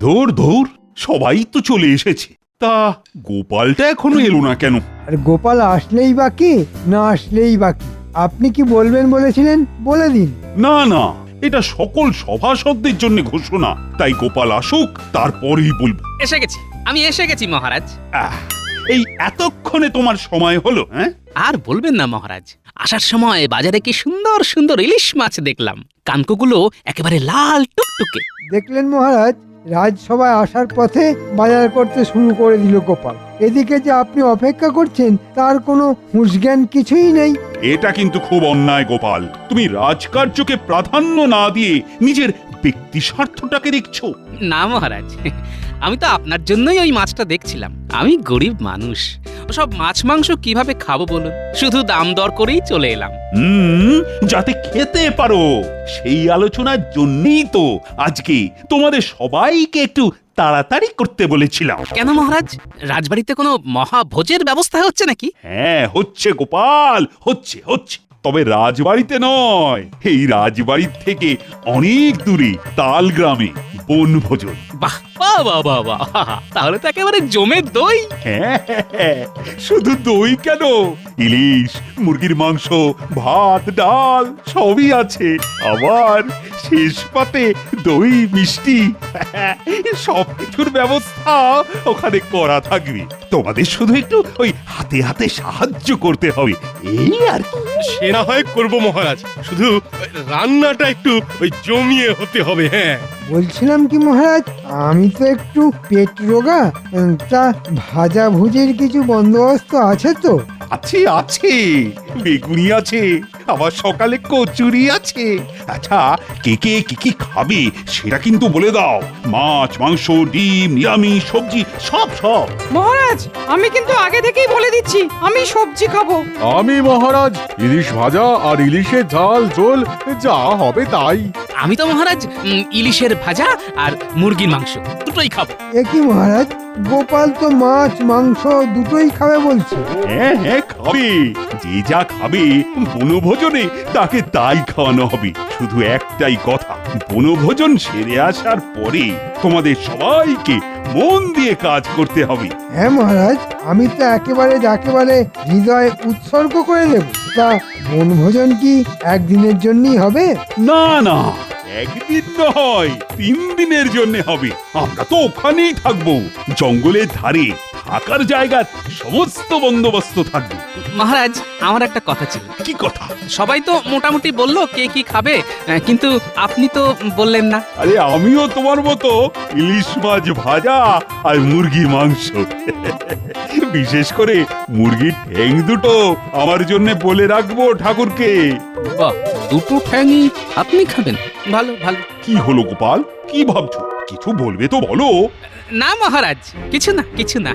ধুর ধুর সবাই তো চলে এসেছে। তা গোপালটা এখনও এলো না কেন? আর গোপাল আসলেই বা বাকি না আসলেই বাকি আপনি কি বলবেন বলেছিলেন? বলে দিন। না না এটা সকল সভাসদদের জন্য ঘোষণা। তাই গোপাল আসুক তারপরেই বলব। এসে গেছি। আমি এসে গেছি মহারাজ। আহ, এই এতক্ষণে তোমার সময় হলো হ্যাঁ? আর বলবেন না মহারাজ। আসার সময় বাজারে কি সুন্দর সুন্দর ইলিশ মাছ দেখলাম। কানকোগুলো একেবারে লাল টুকটুকে। দেখলেন মহারাজ? রাজসভায় আসার পথে বাজার করতে শুরু করে দিল গোপাল। এদিকে যে আপনি অপেক্ষা করছেন, তার কোনো হুঁশজ্ঞান কিছুই নেই। এটা কিন্তু খুব অন্যায়, গোপাল। তুমি রাজকার্যকে প্রাধান্য না দিয়ে নিজের ব্যক্তি স্বার্থটাকে দেখছ? না মহারাজ। আমি তো আপনার জন্যই ওই মাছটা দেখছিলাম। আমি গরিব মানুষ। ওসব মাছ মাংস কীভাবে খাব বলুন? শুধু দাম দর করেই চলে এলাম। হুম যাতে খেতে পারো। সেই আলোচনার জন্যই তো আজকে তোমাদের সবাইকে একটু তাড়াতাড়ি করতে বলেছিলাম। কেন মহারাজ? রাজবাড়িতে কোনো মহাভোজের ব্যবস্থা হচ্ছে নাকি? হ্যাঁ হচ্ছে গোপাল হচ্ছে হচ্ছে। তবে রাজবাড়িতে নয়। এই রাজবাড়ির থেকে অনেক দূরে তাল গ্রামে বনভোজন। বাহ বাহ বাহ বাহ বাহ। তাহলে তো একেবারে জমের দই। হ্যাঁ, শুধু দই কেন? ইলিশ মুরগির মাংস ভাত ডাল সবই আছে। আবার শেষ পাতে দই মিষ্টি সব কিছুর ব্যবস্থা ওখানে করা থাকবে। তোমাদের শুধু একটু ওই হাতে হাতে সাহায্য করতে হবে। এই আর কি। সে না হয় করব মহারাজ। শুধু রান্নাটা একটু ওই জমিয়ে হতে হবে হ্যাঁ। বলছিলাম কি মহারাজ, আমি তো একটু পেট রোগা তা ভাজা ভুজির কিছু বন্দোবস্ত আছে তো? আছে আছে। বেগুনি আছে আবার সকালে কচুরি আছে। আচ্ছা কে কে কি কি খাবে সেটা কিন্তু বলে দাও। মাছ মাংস ডিম নিরামিষ সবজি সব সব। মহারাজ আমি কিন্তু আগে থেকেই বলে দিচ্ছি আমি সবজি খাব। আমি মহারাজ ইলিশ ভাজা আর ইলিশের ঝাল ঝোল যা হবে তাই। আমি তো মহারাজ উম, ইলিশের ভাজা আর মুরগির মাংস দুটোই খাব। এ কি মহারাজ? গোপাল তো মাছ মাংস দুটোই খাবে বলছে। হ্যাঁ হ্যাঁ খাবে। যে যা খাবে বনভোজনে তাকে তাই খাওয়ানো হবে। শুধু একটাই কথা বনভোজন সেরে আসার পরে তোমাদের সবাইকে মন দিয়ে কাজ করতে হবে। হ্যাঁ মহারাজ আমি তো একেবারে একেবারে হৃদয় উৎসর্গ করে দেব। তা বনভোজন কি একদিনের জন্যই হবে? না না একদিন নয় তিন দিনের জন্য হবে। আমরা তো ওখানেই থাকব। জঙ্গলের ধারে থাকার জায়গার সমস্ত বন্দোবস্ত থাকবে। মহারাজ আমার একটা কথা ছিল। কি কথা? সবাই তো মোটামুটি বলল কে কি খাবে আহ, কিন্তু আপনি তো বললেন না। আরে আমিও তোমার মতো ইলিশ মাছ ভাজা আর মুরগির মাংস। বিশেষ করে মুরগির ঠ্যাং দুটো আমার জন্য বলে রাখব ঠাকুরকে। বাহ দুটো ঠ্যাংই আপনি খাবেন। ভালো ভালো। কি হলো গোপাল? কি ভাবছ? কিছু বলবে তো বলো। না মহারাজ, কিছু না কিছু না।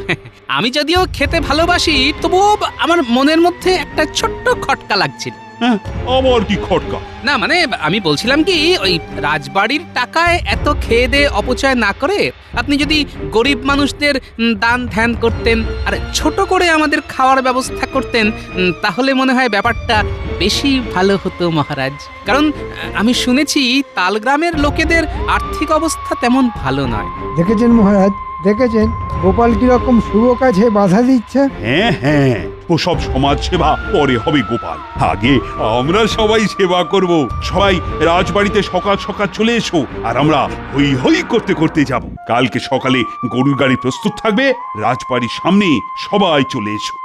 আমি যদিও খেতে ভালোবাসি, তবুও আমার মনের মধ্যে একটা ছোট্ট খটকা লাগছিল। হ্যাঁ আবার কি খটকা? না মানে আমি বলছিলাম কি ওই রাজবাড়ির টাকায় এত খেয়ে দে অপচয় না করে আপনি যদি গরিব মানুষদের উম, দান ধ্যান করতেন আর ছোট করে আমাদের খাওয়ার ব্যবস্থা করতেন উম, তাহলে মনে হয় ব্যাপারটা বেশি ভালো হতো মহারাজ। কারণ আহ, আমি শুনেছি তালগ্রামের লোকেদের আর্থিক অবস্থা তেমন ভালো নয়। দেখেছেন মহারাজ দেখেছেন? গোপাল কীরকম শুভ কাজে বাধা দিচ্ছে? হ্যাঁ হ্যাঁ। ওসব সমাজ সেবা পরে হবে গোপাল। আগে আমরা সবাই সেবা করব। সবাই রাজবাড়িতে সকাল সকাল চলে এসো আর আমরা হই হই করতে করতে যাব। কালকে সকালে গরুর গাড়ি প্রস্তুত থাকবে, রাজবাড়ির সামনে সবাই চলে এসো।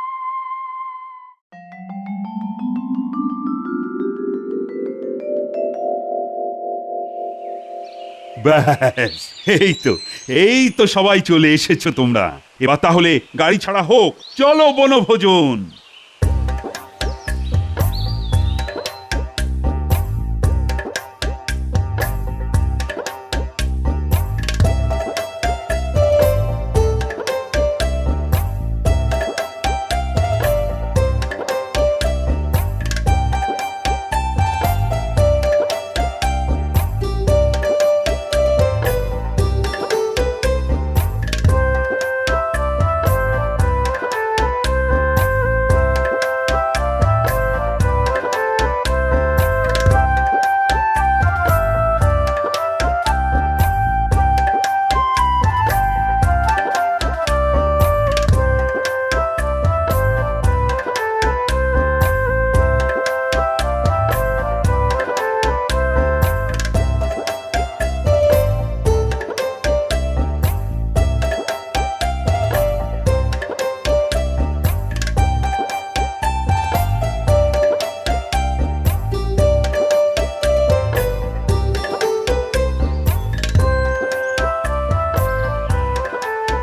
ব্যাস, এই তো এই তো সবাই চলে এসেছ তোমরা। এবার তাহলে গাড়ি ছাড়া হোক, চলো বনভোজন।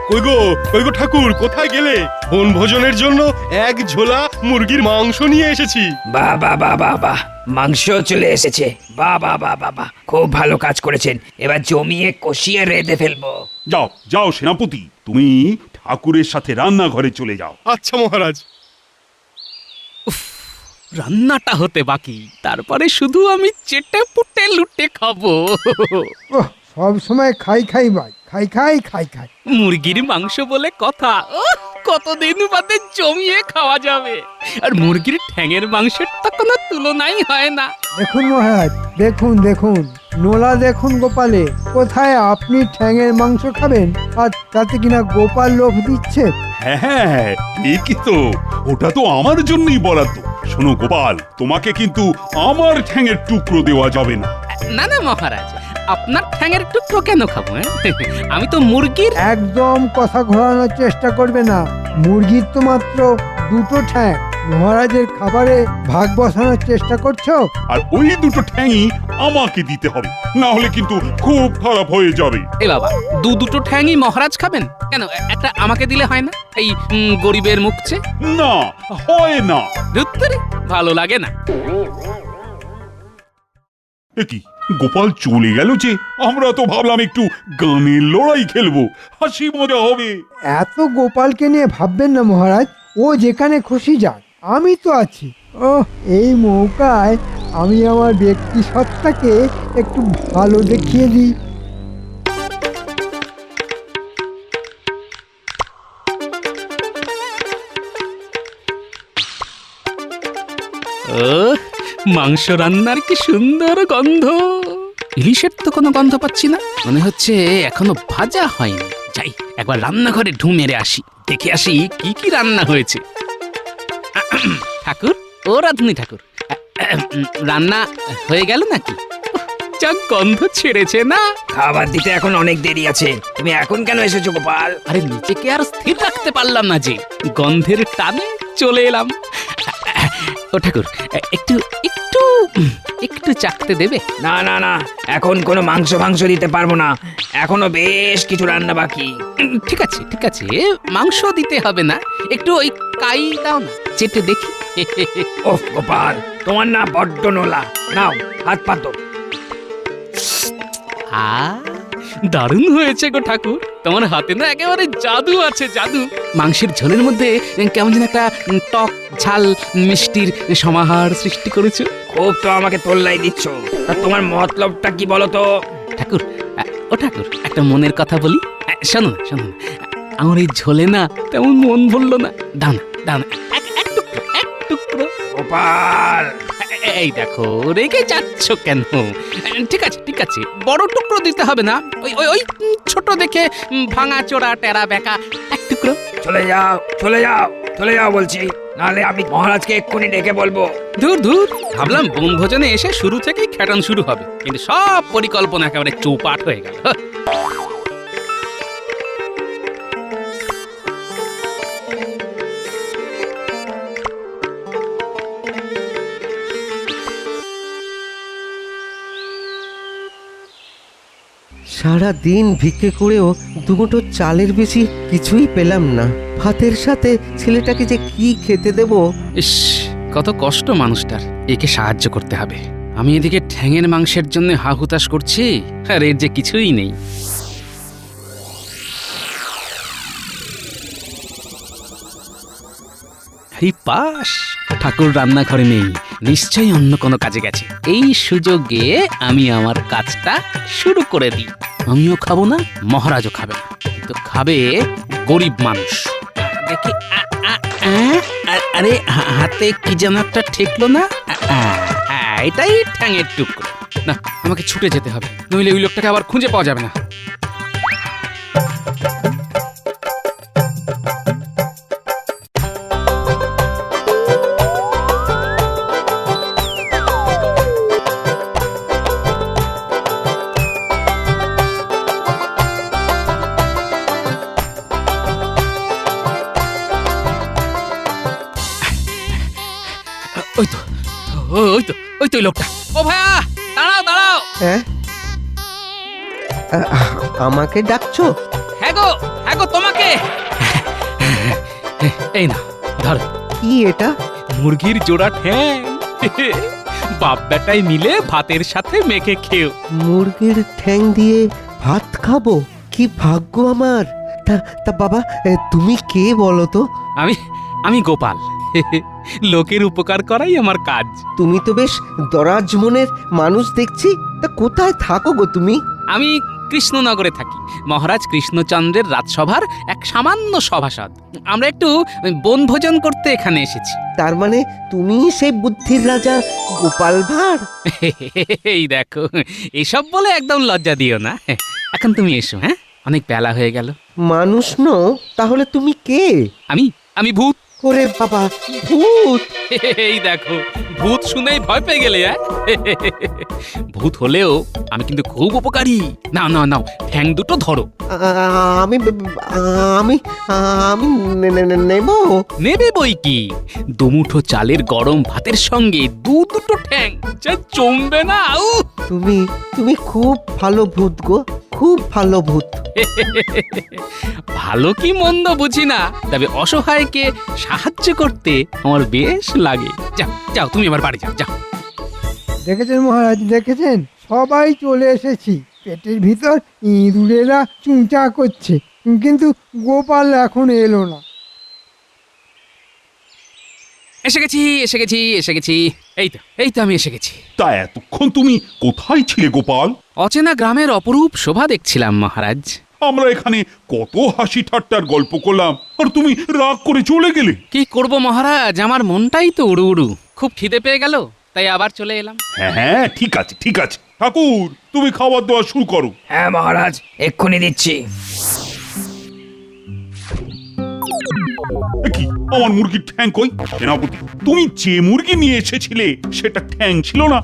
কই গো কই গো ঠাকুর কোথায় গেলে? বন ভোজনের জন্য এক ঝোলা মুরগির মাংস নিয়ে এসেছি। বাহ বাহ বাহ বাহ বাহ মাংস চলে এসেছে। বাহ বাহ বাহ বাহ বাহ খুব ভালো কাজ করেছেন। এবার জমিয়ে কষিয়ে রেঁধে ফেলব। যাও যাও সেনাপতি তুমি ঠাকুরের সাথে রান্নাঘরে চলে যাও। আচ্ছা মহারাজ। রান্নাটা হতে বাকি। তারপরে শুধু আমি চেটে পুটে লুটে খাব। সব সময় খাই খাই ভাই খাই খাই খাই খাই। মুরগির মাংস বলে কথা। উহ, কতদিন বাদে জমিয়ে খাওয়া যাবে? আর মুরগির ঠ্যাঙের মাংসের তো কোনো তুলনাই হয় না। দেখুন মহারাজ দেখুন দেখুন। নোলা দেখুন গোপালে কোথায় আপনি ঠ্যাঙের মাংস খাবেন? আর তাতে কিনা গোপাল লোভ দিচ্ছে? হ্যাঁ হ্যাঁ ঠিকই তো। ওটা তো আমার জন্যই বরাদ্দ। শোনো গোপাল তোমাকে কিন্তু আমার ঠ্যাঙের টুকরো দেওয়া যাবে না। না না মহারাজ আপনার ঠ্যাঙের টুকরো কেন খাব হ্যাঁ? আমি তো মুরগির একদম কথা ঘোরানোর চেষ্টা করবে না। মুরগির তো মাত্র দুটো ঠ্যাং। মহারাজের খাবারে ভাগ বসানোর চেষ্টা করছ? আর ওই দুটো ঠ্যাংই আমাকে দিতে হবে। না হলে কিন্তু খুব খারাপ হয়ে যাবে। এ বাবা দু দুটো ঠ্যাংই মহারাজ খাবেন? কেন একটা আমাকে দিলে হয় না? এই উম, গরিবের মুখছে না হয় না। ধুত্তরে ভালো লাগে না। এ কি? গোপাল চলে গেল যে আমরা তো ভাবলাম একটু গানের লড়াই খেলব। হাসি মজা হবে। এত গোপালকে নিয়ে ভাববেন না মহারাজ ও যেখানে খুশি যাক আমি তো আছি। ও এই মৌকায় আমি আমার ব্যক্তি সত্তাকে একটু ভালো দেখিয়ে দিই। ও মাংস রান্নার কি সুন্দর গন্ধ। ইলিশের তো কোনো গন্ধ পাচ্ছি না। মনে হচ্ছে এখনও ভাজা হয়নি। যাই একবার রান্নাঘরে ঢু মেরে আসি। দেখে আসি কি কি রান্না হয়েছে। ঠাকুর ও রাধুনি ঠাকুর রান্না হয়ে গেল নাকি? যা গন্ধ ছেড়েছে না। খাবার দিতে এখন অনেক দেরি আছে। তুমি এখন কেন এসেছ গোপাল? আরে নিজেকে আর স্থির রাখতে পারলাম না যে। গন্ধের টানে চলে এলাম। ও ঠাকুর একটু একটু একটু চাকতে দেবে? না না না এখন কোনো মাংস মাংস দিতে পারব না। এখনও বেশ কিছু রান্না বাকি। ঠিক আছে ঠিক আছে মাংস দিতে হবে না। একটু ওই কাই দাও না চেটে দেখি। ওফ গোপাল তোমার না বড্ড নোলা। নাও হাত পাতো আ দারুণ হয়েছে গো ঠাকুর। তোমার হাতে না একেবারে জাদু আছে জাদু। মাংসের ঝোলের মধ্যে কেমন যেন একটা টক ঝাল মিষ্টির সমাহার সৃষ্টি করেছ। খুব তো আমাকে তোল্লাই দিচ্ছ। তা তোমার মতলবটা কি বলো তো? ঠাকুর ও ঠাকুর একটা মনের কথা বলি। শোনো না শোনো না। আমার এই ঝোলে না তেমন মন ভরলো না। দাও না দাও না। এক টুকরো এক টুকরো। গোপাল! এই দেখো রেগে যাচ্ছ কেন? ঠিক আছে ঠিক আছে বড় টুকরো দিতে হবে না। ওই ওই ওই ছোট দেখে ভাঙা চোরা টেরা বেকা এক টুকরো। চলে যাও চলে যাও চলে যাও বলছি। নাহলে আমি মহারাজকে এক্ষুনি ডেকে বলব। দূর দূর ভাবলাম বনভোজনে এসে শুরু থেকেই খ্যাটন শুরু হবে। কিন্তু সব পরিকল্পনা একেবারে চৌপাট হয়ে গেল। সারা দিন ভিক্ষে করেও দুমুঠো চালের বেশি কিছুই পেলাম না। ভাতের সাথে ছেলেটাকে যে কি খেতে দেব? ইস, কত কষ্ট মানুষটার। একে সাহায্য করতে হবে। আমি এদিকে ঠ্যাঙের মাংসের জন্য হাহুতাশ করছি, আর এর যে কিছুই নেই। এই পাশ ঠাকুর রান্নাঘরে নেই নিশ্চয়ই অন্য কোনো কাজে গেছে। এই সুযোগে আমি আমার কাজটা শুরু করে দিই। আমিও খাব না মহারাজও খাবে না। কিন্তু খাবে গরিব মানুষ। দেখি আরে হাতে কি যেন একটা ঠেকলো না? আ, এটাই ঠ্যাঙের টুকরো। না আমাকে ছুটে যেতে হবে নইলে ওই লোকটাকে আবার খুঁজে পাওয়া যাবে না। ওই তো লোকটা। ও ভাইয়া দাঁড়াও দাঁড়াও। হ্যাঁ? আমাকে ডাকছো? হ্যাঁ গো হ্যাঁ গো তোমাকে। এই না ধর। কি এটা? মুরগির জোড়া ঠ্যাং। বাপ বেটাই মিলে ভাতের সাথে মেখে খেও। মুরগির ঠ্যাং দিয়ে ভাত খাব? কি ভাগ্য আমার। তা তা বাবা তুমি কে বলো তো? আমি আমি গোপাল। লোকের উপকার করাই আমার কাজ। তুমি তো বেশ দরাজ মনের মানুষ দেখছি। তা কোথায় থাকো গো তুমি? আমি কৃষ্ণনগরে থাকি। মহারাজ কৃষ্ণচন্দ্রের রাজসভার এক সামান্য সভাসদ। আমরা একটু বনভোজন করতে এখানে এসেছি। তার মানে তুমি সেই বুদ্ধির রাজা গোপাল ভাঁড়? এই দেখো এসব বলে একদম লজ্জা দিও না। এখন তুমি এসো হ্যাঁ? অনেক বেলা হয়ে গেল। মানুষ নও তাহলে তুমি কে? আমি আমি ভূত। ওরে বাবা ভূত! এই দেখো ভূত শুনেই ভয় পেয়ে গেলে হ্যাঁ ভূত হলেও আমি কিন্তু খুব উপকারী। না না নাও ঠ্যাং দুটো ধরো। আমি আমি আমি নে- নে- নে- নেব? নেবে বই কি? দুমুঠো চালের গরম ভাতের সঙ্গে দু দুটো ঠ্যাং যা জমবে না আউ! তুমি তুমি খুব ভালো ভূত গো খুব ভালো ভূত। ভালো কি মন্দ বুঝি না তবে অসহায়কে সাহায্য করতে আমার বেশ লাগে। যাও যাও তুমি এবার বাড়ি যাও যাও। দেখেছেন মহারাজ দেখেছেন? সবাই চলে এসেছি। পেটের ভিতর ইঁদুরেরা চুঁচা করছে। কিন্তু গোপাল এখন এলো না। এসে গেছি এসে গেছি এসে গেছি। এই তো এই তো আমি এসে গেছি। তা এতক্ষণ তুমি কোথায় ছিলে গোপাল? অচেনা গ্রামের অপরূপ শোভা দেখছিলাম মহারাজ। আমরা এখানে কত হাসি ঠাট্টার গল্প করলাম আর তুমি রাগ করে চলে গেলে। কি করব মহারাজ? আমার মনটাই তো উড়ু উড়ু খুব খিদে পেয়ে গেল তাই আবার চলে এলাম। হ্যাঁ হ্যাঁ ঠিক আছে ঠিক আছে। ঠাকুর তুমি খাবার দাওয়া শুরু করো। হ্যাঁ মহারাজ এক্ষুনি দিচ্ছি। কি? আমার মুরগির ঠ্যাং কই? সেনাপতি তুমি যে মুরগি নিয়ে এসেছিলে সেটা ঠ্যাং ছিল না?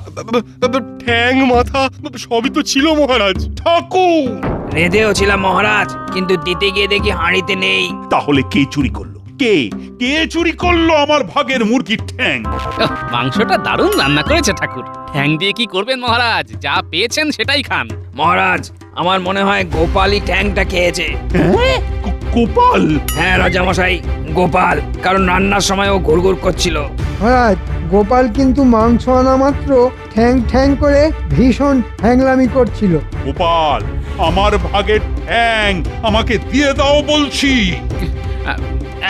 ঠ্যাং মাথা সবই তো ছিল মহারাজ। ঠাকুর! রেঁধেও ছিলাম মহারাজ কিন্তু দিতে গিয়ে দেখি হাঁড়িতে নেই। তাহলে কে চুরি করল? কে? কে চুরি করল আমার ভাগের মুরগির ঠ্যাং? মাংসটা দারুণ রান্না করেছে ঠাকুর। ঠ্যাং দিয়ে কি করবেন মহারাজ? যা পেয়েছেন সেটাই খান। মহারাজ আমার মনে হয় গোপালই ঠ্যাংটা খেয়েছে। হ্যাঁ? গোপাল? হ্যাঁ রাজামশাই গোপাল। কারণ রান্নার সময় ও ঘুরঘুর করছিল। মহারাজ গোপাল কিন্তু মাংস আনা মাত্র ঠ্যাং ঠ্যাং করে ভীষণ ঠ্যাংলামি করছিল। গোপাল আমার ভাগের ঠ্যাং আমাকে দিয়ে দাও বলছি।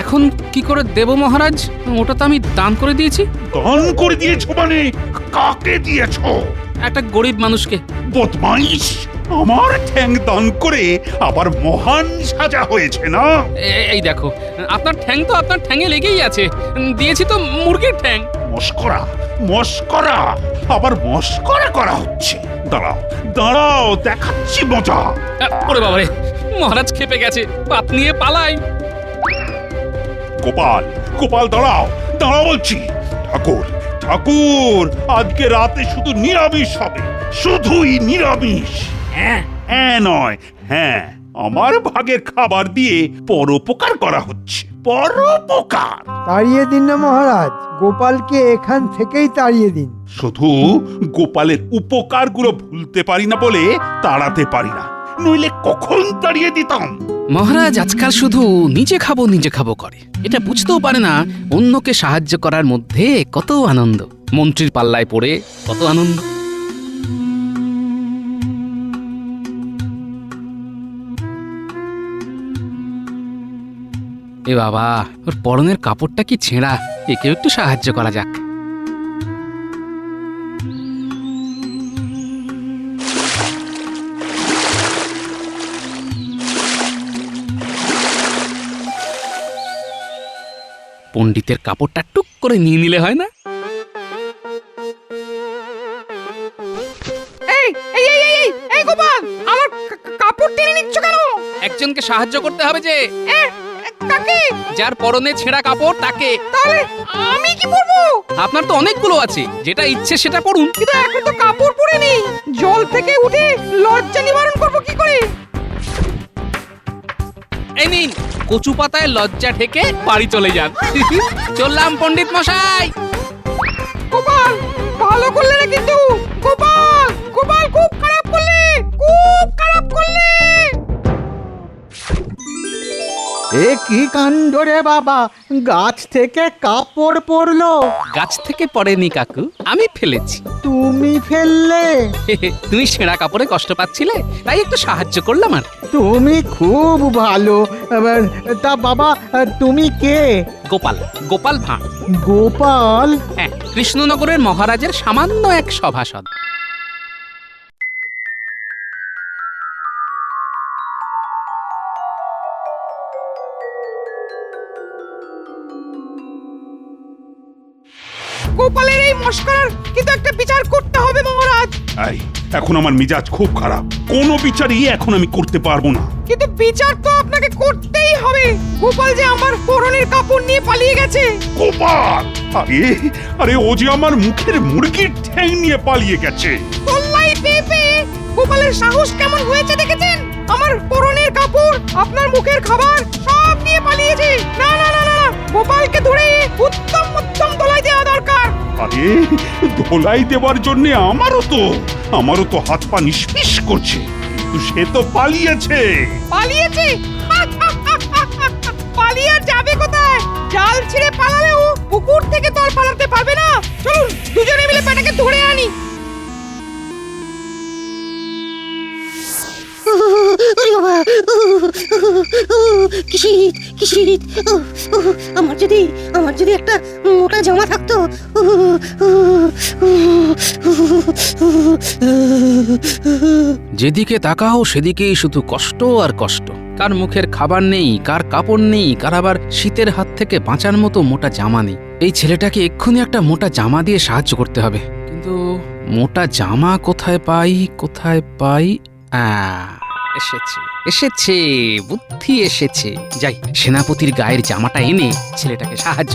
এখন কি করে দেব মহারাজ? ওটা তো আমি দান করে দিয়েছি। দান করে দিয়েছ মানে কাকে দিয়েছ? একটা গরিব মানুষকে। বদমাইশ! আমার ঠ্যাং দান করে আবার মহান সাজা হয়েছে না? এই দেখো আপনার ঠ্যাং তো আপনার ঠ্যাঙে লেগেই আছে। দিয়েছি তো মুরগির ঠ্যাং। মস্করা মস্করা আবার মস্করা করা হচ্ছে। দাঁড়াও দাঁড়াও দেখাচ্ছি মজা। ওরে বাবারে মহারাজ খেপে গেছে পাত নিয়ে পালাই। গোপাল গোপাল দাঁড়াও দাঁড়াও বলছি। ঠাকুর ঠাকুর আজকে রাতে শুধু নিরামিষ হবে শুধুই নিরামিষ। হ্যাঁ। হ্যাঁ নয় হ্যাঁ। আমার ভাগের খাবার দিয়ে পরোপকার করা হচ্ছে। পরোপকার। তাড়িয়ে দিন না মহারাজ গোপালকে এখান থেকেই তাড়িয়ে দিন। শুধু গোপালের উপকারগুলো ভুলতে পারি না বলে তাড়াতে পারি না। নইলে কখন তাড়িয়ে দিতাম? মহারাজ আজকাল শুধু নিজে খাব নিজে খাব করে। এটা বুঝতেও পারে না অন্যকে সাহায্য করার মধ্যে কত আনন্দ। মন্ত্রীর পাল্লায় পড়ে কত আনন্দ। এ বাবা ওর পরনের কাপড়টা কি ছেঁড়া? একেও একটু সাহায্য করা যাক। পণ্ডিতের কাপড়টা টুক করে নিয়ে নিলে হয় না? একজনকে সাহায্য করতে হবে যে। এ, যার পরনে ছেঁড়া কাপড় তাকে। তাহলে আমি কি পরবো? আপনার তো অনেকগুলো আছে। যেটা ইচ্ছে সেটা পড়ুন কিন্তু এখন তো কাপড় পরে নেই। জল থেকে উঠে লজ্জা নিবারণ করব কি করে? এই নিন কচু পাতায় লজ্জা ঠেকে বাড়ি চলে যান। চললাম পণ্ডিত মশাই। গোপাল ভালো করলে না কিন্তু। গোপাল গোপাল খুব খারাপ করলে। এ কি কাণ্ড রে বাবা? গাছ থেকে কাপড় পড়ল গাছ থেকে পড়েনি কাকু আমি ফেলেছি। তুমি ফেললে? তুমি সেরা কাপড়ে কষ্ট পাচ্ছিলে তাই একটু সাহায্য করলাম আর কি। তুমি খুব ভালো। তা বাবা তুমি কে? গোপাল গোপাল ভাঁড়। গোপাল? হ্যাঁ কৃষ্ণনগরের মহারাজের সামান্য এক সভাসদ। গোপালের এই মস্করার কিন্তু একটা বিচার করতে হবে মহারাজ। এই এখন আমার মিজাজ খুব খারাপ। কোনো বিচারই এখন আমি করতে পারব না। কিন্তু বিচার তো আপনাকে করতেই হবে। গোপাল যে আমার পরনের কাপড় নিয়ে পালিয়ে গেছে। গোপাল! আরে আরে ও যে আমার মুখের মুরগির ঠ্যাং নিয়ে পালিয়ে গেছে। কল্লাই পেয়ে গোপালের সাহস কেমন হয়েছে দেখেছেন? আমার পরনের কাপড় আপনার মুখের খাবার সব নিয়ে পালিয়েছে। না না না না গোপালকে ধরে উত্তম উত্তম দেওয়া দরকার। আরে ধোলাই দেওয়ার জন্য আমারও তো আমারও তো হাত পা নিষ্পিস করছে। কিন্তু সে তো পালিয়েছে। পালিয়েছে? পালিয়ে আর যাবে কোথায়? আমার যদি আমার যদি একটা মোটা জামা থাকতো। যেদিকে তাকাও, সেদিকেই শুধু কষ্ট আর কষ্ট। কার মুখের খাবার নেই, কার কাপড় নেই, কার আবার শীতের হাত থেকে বাঁচার মতো মোটা জামা নেই। এই ছেলেটাকে এক্ষুনি একটা মোটা জামা দিয়ে সাহায্য করতে হবে। কিন্তু মোটা জামা কোথায় পাই কোথায় পাই? এসেছে। এসেছে বুদ্ধি এসেছে। যাই সেনাপতির গায়ের জামাটা এনে ছেলেটাকে সাহায্য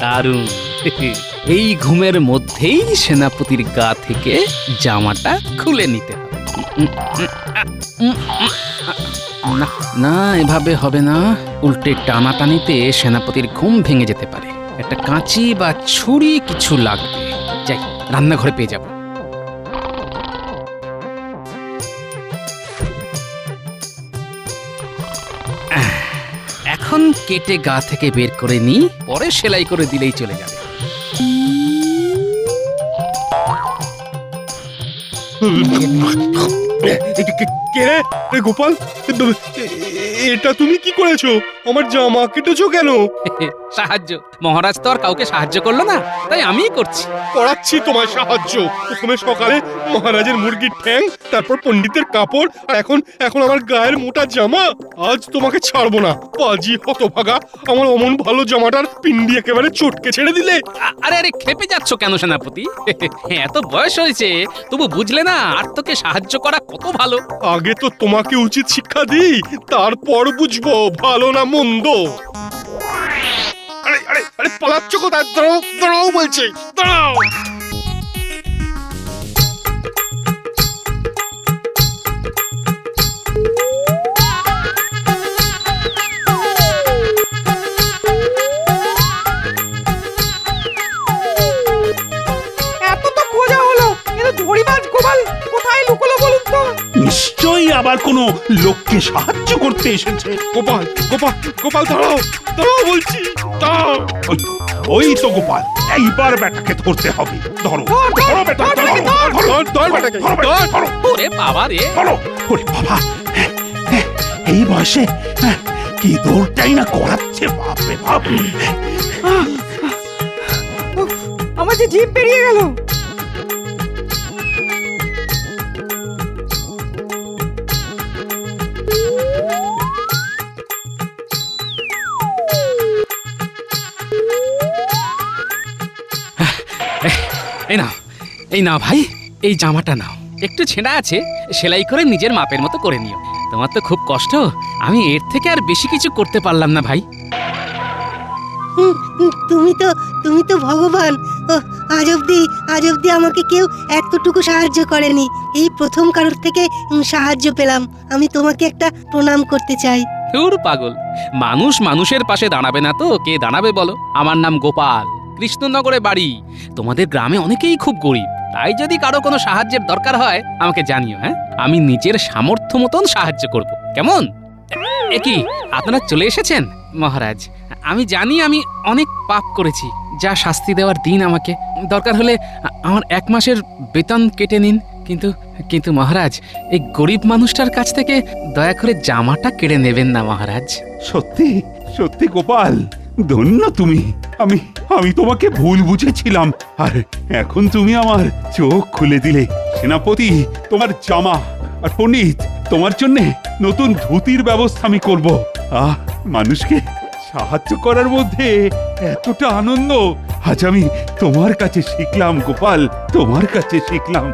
দারুণ। এই ঘুমের মধ্যেই সেনাপতির গা থেকে জামাটা খুলে নিতে হবে। না এভাবে হবে না। উল্টে টানাটানিতে সেনাপতির ঘুম ভেঙে যেতে পারে। একটা কাঁচি বা ছুরি কিছু লাগবে। যাই, রান্নাঘরে পেয়ে যাব। এখন কেটে গা থেকে বের করে নি পরে সেলাই করে দিলেই চলে যাবে। কে- গোপাল এটা তুমি কি করেছ? আমার জামা কেটেছো কেন? সাহায্য। মহারাজ তো আর কাউকে সাহায্য করল না তাই আমিই করছি। করাচ্ছি তোমার সাহায্য। প্রথমে সকালে মহারাজের মুরগির ঠ্যাং তারপর পণ্ডিতের কাপড় আর এখন এখন আমার গায়ের মোটা জামা। আজ তোমাকে ছাড়বো না। পাজি হতভাগা আমার অমন ভালো জামাটার পিন্ডি একেবারে চটকে ছেড়ে দিলে। আ- আরে আরে খেপে যাচ্ছ কেন সেনাপতি? এত বয়স হয়েছে তবু বুঝলে না আর তোকে সাহায্য করা কত ভালো। আগে তো তোমাকে উচিত শিক্ষা দিই তারপর বুঝব ভালো না মন্দ। আরে আরে পালাচ্ছ কোথায়? দাঁড়াও দাঁড়াও বলছি দাঁড়াও। গোপাল কোথায় লুকোলো বলুন তো? নিশ্চয়ই আবার কোনো লোককে সাহায্য করতে এসেছে। গোপাল গোপাল গোপাল দাঁড়াও দাঁড়াও বলছি দাঁড়াও। ওই তো, ওই তো গোপাল এইবার বেটাকে ধরতে হবে। ধরো ধর, ধর, ধরো বেটা ধর, ধরো, ধরো, ধর, ধর বেটাকে, ধরো বেটা, ধর। ধরো, ওরে বাবা রে। ধরো। ওরে বাবা হ্যাঁ, হ্যাঁ, এই বয়সে হ্যাঁ, কি দৌড়টাই না করাচ্ছে বাপ। রে বাপ আমার যে জিভ বেরিয়ে গেল। এই নাও এই নাও ভাই এই জামাটা নাও। একটু ছেঁড়া আছে সেলাই করে নিজের মাপের মতো করে নিও। তোমার তো খুব কষ্ট আমি এর থেকে আর বেশি কিছু করতে পারলাম না ভাই। তুমি তো তুমি তো ভগবান। ও, আজ অব্দি আজ অব্দি আমাকে কেউ এতটুকু সাহায্য করেনি। এই প্রথম কারোর থেকে সাহায্য পেলাম। আমি তোমাকে একটা প্রণাম করতে চাই। ধুর পাগল মানুষ মানুষের পাশে দাঁড়াবে না তো কে দাঁড়াবে বলো? আমার নাম গোপাল কৃষ্ণনগরে বাড়ি। তোমাদের গ্রামে অনেকেই খুব গরিব। তাই যদি কারও কোনো সাহায্যের দরকার হয়, আমাকে জানিও হ্যাঁ? আমি নিজের সামর্থ্য মতন সাহায্য করব। কেমন? এ কি, আপনারা চলে এসেছেন? মহারাজ, আমি জানি আমি অনেক পাপ করেছি। যা শাস্তি দেওয়ার দিন আমাকে। দরকার হলে আমার এক মাসের বেতন কেটে নিন। কিন্তু কিন্তু মহারাজ, এই গরিব মানুষটার কাছ থেকে দয়া করে জামাটা কেড়ে নেবেন না, মহারাজ। সত্যি সত্যি গোপাল, ধন্য তুমি। আমি আমি তোমাকে ভুল বুঝেছিলাম। আর, এখন তুমি আমার চোখ খুলে দিলে। সেনাপতি, তোমার জামা আর পণ্ডিত, তোমার জন্য নতুন ধুতির ব্যবস্থা আমি করব। আহ, মানুষকে সাহায্য করার মধ্যে এতটা আনন্দ। আজ আমি তোমার কাছে শিখলাম, গোপাল, তোমার কাছে শিখলাম।